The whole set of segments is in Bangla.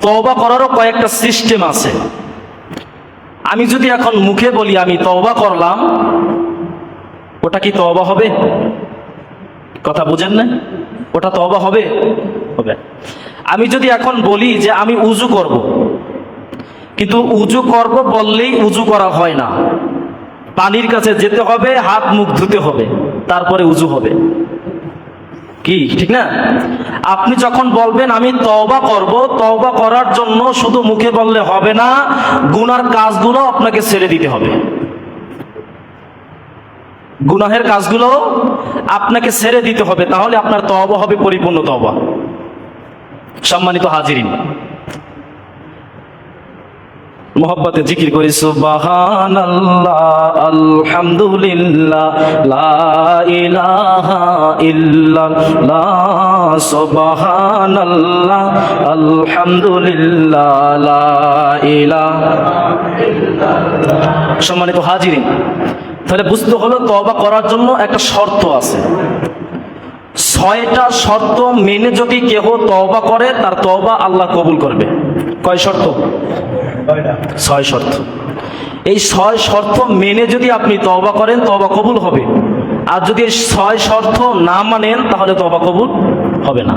তওবা করারও কয়েকটা সিস্টেম আছে। আমি যদি এখন মুখে বলি আমি তওবা করলাম, ওটা কি তওবা হবে? কথা বুঝেন না? ওটা তওবা হবে? হবে। আমি যদি এখন বলি যে আমি উজু করব, কিন্তু উজু করব বললেই উজু করা হয় না। পানির কাছে যেতে হবে, হাত মুখ ধুতে হবে, তারপরে উজু হবে। কি? ঠিক না? আপনি যখন বলবেন, আমি তওবা করব তওবা করার জন্য শুধু মুখে বললে হবে না, গুনার কাজগুলো আপনাকে ছেড়ে দিতে হবে। গুনাহের কাজগুলো আপনাকে ছেড়ে দিতে হবে, তাহলে আপনার তওবা হবে, পরিপূর্ণ তওবা। সম্মানিত হাজিরিন মোহব্বতে জিকির করি, সুবহানাল্লাহ, আলহামদুলিল্লাহ, লা সুবহানাল্লাহ, আলহামদুলিল্লাহ, লা সম্মানিত হাজিরিন, তাহলে বুঝতে হলো তওবা করার জন্য একটা শর্ত আছে। ছয়টা শর্ত মেনে যদি কেহ তওবা করে, তার তওবা আল্লাহ কবুল করবে। কয় শর্ত? ছয় শর্ত। এই ছয় শর্ত মেনে যদি আপনি তওবা করেন, তওবা কবুল হবে। আর যদি ছয় শর্ত না মানেন, তাহলে তওবা কবুল হবে না।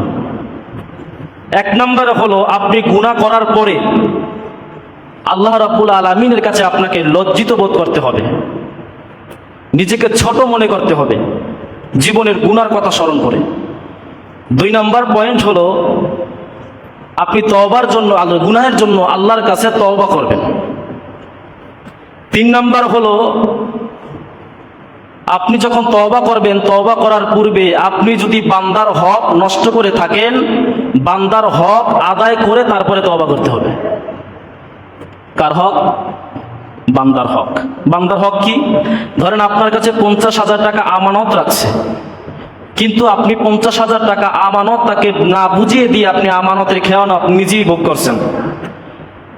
এক নম্বরে হলো, আপনি গুনাহ করার পরে আল্লাহ রাব্বুল আলামিনের কাছে আপনাকে লজ্জিত বোধ করতে হবে। নিজেকে ছোট মনে করতে হবে। জীবনের গুনার কথা স্মরণ করে। দুই নম্বর পয়েন্ট হলো আপনি তওবার জন্য, আল্লাহ, গুনাহের জন্য আল্লাহর কাছে তওবা করবেন। তিন নাম্বার হলো, আপনি যখন তওবা করবেন, তওবা করার পূর্বে আপনি যদি বান্দার হক নষ্ট করে থাকেন, বান্দার হক আদায় করে তারপরে তওবা করতে হবে। কার হক? বান্দার হক। বান্দার হক কি? ধরেন আপনার কাছে পঞ্চাশ হাজার টাকা আমানত রাখছে। কিন্তু আপনি পঞ্চাশ হাজার টাকা আমানত তাকে না বুঝিয়ে দিয়ে আপনি আমানতের খেয়ানো আপনি নিজেই ভোগ করছেন।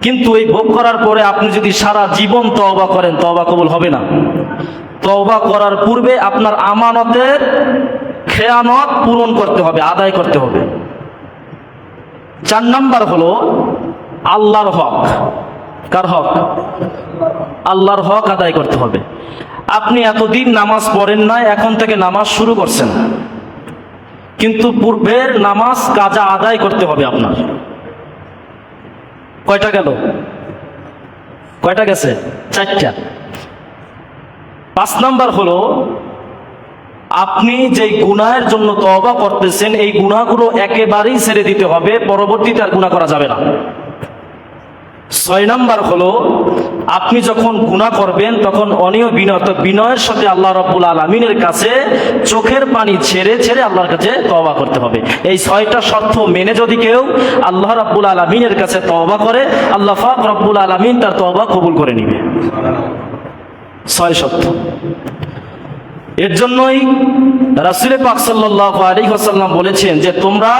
কিন্তু এই ভোগ করার পরে আপনি যদি সারা জীবন তওবা করেন, তওবা কবুল হবে না। তওবা করার পূর্বে আপনার আমানতের খেয়ানত পূরণ করতে হবে, আদায় করতে হবে। চার নাম্বার হলো আল্লাহর হক। কার হক? আল্লাহর হক আদায় করতে হবে। আপনি এতদিন নামাজ পড়েন না এখন থেকে নামাজ শুরু করছেন। কিন্তু পূর্বের নামাজ কাজা আদায় করতে হবে আপনার। কয়টা গেল? কয়টা গেছে? চারটা। পাঁচ নাম্বার হলো, আপনি যে গুনাহের জন্য তওবা করতেছেন, এই গুনাহগুলো একেবারেই ছেড়ে দিতে হবে, পরবর্তীতে আর গুনাহ করা যাবে না। ছয় নম্বর হলো, আপনি যখন গুণা করবেন, তখন অনিয় বিনয় তো বিনয়ের সাথে আল্লাহ রব্বুল আলমিনের কাছে চোখের পানি ছেড়ে ছেড়ে আল্লাহর কাছে তওবা করতে হবে। এই ছয়টা শর্ত মেনে যদি কেউ আল্লাহ রব্বুল আলমিনের কাছে তওবা করে, আল্লাহ ফাক রব্বুল আলমিন তার তওবা কবুল করে নিবে। ছয় শর্ত। এর জন্যই রাসুলে পাক সাল্লাহ আলী হাসাল্লাম বলেছেন যে তোমরা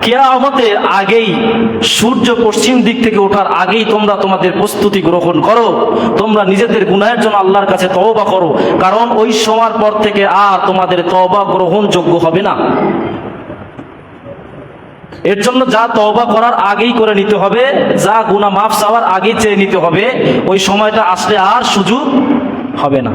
কেয়ামতের আগেই সূর্য পশ্চিম দিক থেকে ওঠার আগেই তোমরা তোমাদের প্রস্তুতি গ্রহণ করো। তোমরা নিজেদের গুনাহের জন্য আল্লাহর কাছে তওবা করো। কারণ ওই সময়ের পর থেকে আর তোমাদের তওবা গ্রহণযোগ্য হবে না। এর জন্য যা তওবা করার আগেই করে নিতে হবে, যা গুনাহ মাফ চাওয়ার আগেই চেয়ে নিতে হবে, ওই সময়টা আসলে আর সুযোগ হবে না।